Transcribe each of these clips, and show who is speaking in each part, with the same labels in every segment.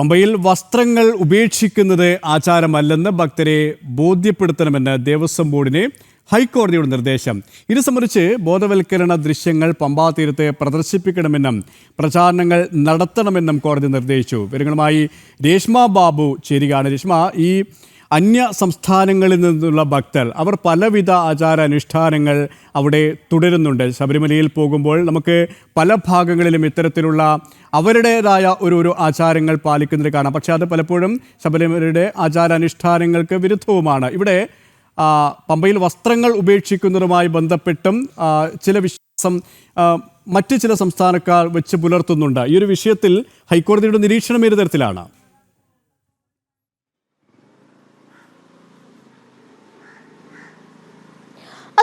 Speaker 1: പമ്പയിൽ വസ്ത്രങ്ങൾ ഉപേക്ഷിക്കുന്നത് ആചാരമല്ലെന്ന് ഭക്തരെ ബോധ്യപ്പെടുത്തണമെന്ന് ദേവസ്വം ബോർഡിന് ഹൈക്കോടതിയുടെ നിർദ്ദേശം. ഇത് സംബന്ധിച്ച് ബോധവൽക്കരണ ദൃശ്യങ്ങൾ പമ്പാ തീരത്ത് പ്രദർശിപ്പിക്കണമെന്നും പ്രചാരണങ്ങൾ നടത്തണമെന്നും കോടതി നിർദ്ദേശിച്ചു. വിവരങ്ങളുമായി രേഷ്മ ബാബു ചേരുകയാണ്. രേഷ്മ ഈ അന്യ സംസ്ഥാനങ്ങളിൽ നിന്നുള്ള ഭക്തർ അവർ പലവിധ ആചാരാനുഷ്ഠാനങ്ങൾ അവിടെ തുടരുന്നുണ്ട്. ശബരിമലയിൽ പോകുമ്പോൾ നമുക്ക് പല ഭാഗങ്ങളിലും ഇത്തരത്തിലുള്ള അവരുടേതായ ഒരു ഒരു ആചാരങ്ങൾ പാലിക്കുന്നത് കാണാം. പക്ഷേ അത് പലപ്പോഴും ശബരിമലയുടെ ആചാരാനുഷ്ഠാനങ്ങൾക്ക് വിരുദ്ധവുമാണ്. ഇവിടെ പമ്പയിൽ വസ്ത്രങ്ങൾ ഉപേക്ഷിക്കുന്നതുമായി ബന്ധപ്പെട്ടും ചില വിശ്വാസം മറ്റ് ചില സംസ്ഥാനക്കാർ വെച്ച് പുലർത്തുന്നുണ്ട്. ഈ ഒരു വിഷയത്തിൽ ഹൈക്കോടതിയുടെ നിരീക്ഷണം ഏത് തരത്തിലാണ്?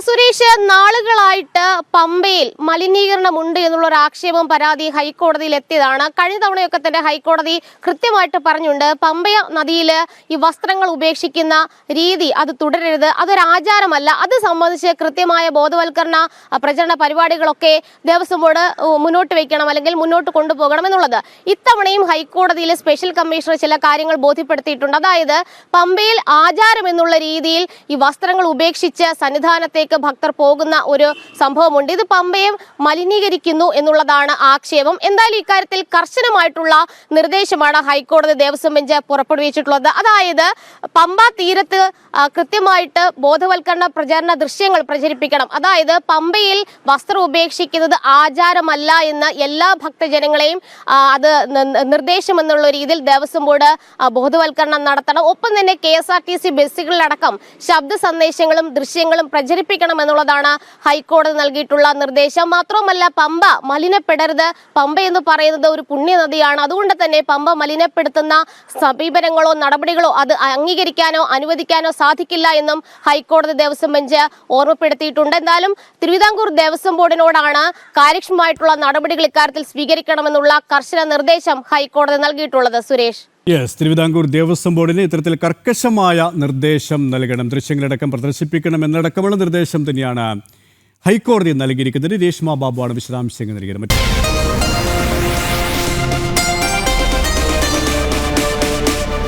Speaker 2: それ സുരേഷ് നാളുകളായിട്ട് പമ്പയിൽ മലിനീകരണമുണ്ട് എന്നുള്ള ഒരു ആക്ഷേപം പരാതി ഹൈക്കോടതിയിൽ എത്തിയതാണ്. കഴിഞ്ഞ തവണയൊക്കെ തന്നെ ഹൈക്കോടതി കൃത്യമായിട്ട് പറഞ്ഞുണ്ട് പമ്പയ നദിയിൽ ഈ വസ്ത്രങ്ങൾ ഉപേക്ഷിക്കുന്ന രീതി അത് തുടരരുത്. അതൊരു ആചാരമല്ല. അത് സംബന്ധിച്ച് കൃത്യമായ ബോധവൽക്കരണ പ്രചരണ പരിപാടികളൊക്കെ ദേവസ്വം ബോർഡ് മുന്നോട്ട് വയ്ക്കണം അല്ലെങ്കിൽ മുന്നോട്ട് കൊണ്ടുപോകണം എന്നുള്ളത്. ഇത്തവണയും ഹൈക്കോടതിയിൽ സ്പെഷ്യൽ കമ്മീഷണർ ചില കാര്യങ്ങൾ ബോധ്യപ്പെടുത്തിയിട്ടുണ്ട്. അതായത് പമ്പയിൽ ആചാരം എന്നുള്ള രീതിയിൽ ഈ വസ്ത്രങ്ങൾ ഉപേക്ഷിച്ച് സന്നിധാനത്തേക്ക് ഭക്തർ പോകുന്ന ഒരു സംഭവമുണ്ട്. ഇത് പമ്പയെ മലിനീകരിക്കുന്നു എന്നുള്ളതാണ് ആക്ഷേപം. എന്തായാലും ഇക്കാര്യത്തിൽ കർശനമായിട്ടുള്ള നിർദ്ദേശമാണ് ഹൈക്കോടതി ദേവസ്വം ബെഞ്ച് പുറപ്പെടുവിച്ചിട്ടുള്ളത്. അതായത് പമ്പ തീരത്ത് കൃത്യമായിട്ട് ബോധവൽക്കരണ പ്രചാരണ ദൃശ്യങ്ങൾ പ്രചരിപ്പിക്കണം. അതായത് പമ്പയിൽ വസ്ത്രം ഉപേക്ഷിക്കുന്നത് ആചാരമല്ല എന്ന് എല്ലാ ഭക്തജനങ്ങളെയും അത് നിർദ്ദേശം എന്നുള്ള രീതിയിൽ ദേവസ്വം ബോർഡ് ബോധവൽക്കരണം നടത്തണം. ഒപ്പം തന്നെ K S R T C ബസ്സുകളിലടക്കം ശബ്ദ സന്ദേശങ്ങളും ദൃശ്യങ്ങളും പ്രചരിപ്പിക്കണം എന്നുള്ളതാണ് ഹൈക്കോടതി നൽകിയിട്ടുള്ള നിർദ്ദേശം. മാത്രമല്ല പമ്പ മലിനപ്പെടരുത്. പമ്പ എന്ന് പറയുന്നത് ഒരു പുണ്യനദിയാണ്. അതുകൊണ്ട് തന്നെ പമ്പ മലിനപ്പെടുത്തുന്ന സമീപനങ്ങളോ നടപടികളോ അത് അംഗീകരിക്കാനോ അനുവദിക്കാനോ സാധിക്കില്ല എന്നും ഹൈക്കോടതി ദേവസ്വം ബെഞ്ച് ഓർമ്മപ്പെടുത്തിയിട്ടുണ്ട്. എന്തായാലും തിരുവിതാംകൂർ ദേവസ്വം ബോർഡിനോടാണ് കാര്യക്ഷമമായിട്ടുള്ള നടപടികൾ ഇക്കാര്യത്തിൽ സ്വീകരിക്കണമെന്നുള്ള കർശന നിർദ്ദേശം ഹൈക്കോടതി നൽകിയിട്ടുള്ളത്. സുരേഷ്.
Speaker 1: യെസ് തിരുവിതാംകൂർ ദേവസ്വം ബോർഡിന് ഇത്തരത്തിൽ കർക്കശമായ നിർദ്ദേശം നൽകണം. ദൃശ്യങ്ങളടക്കം പ്രദർശിപ്പിക്കണം എന്നടക്കമുള്ള നിർദ്ദേശം തന്നെയാണ് ഹൈക്കോടതി നൽകിയിരിക്കുന്നത്. രേഷ്മ ബാബുവാണ് വിശദാംശങ്ങൾ നൽകിയത്. മറ്റു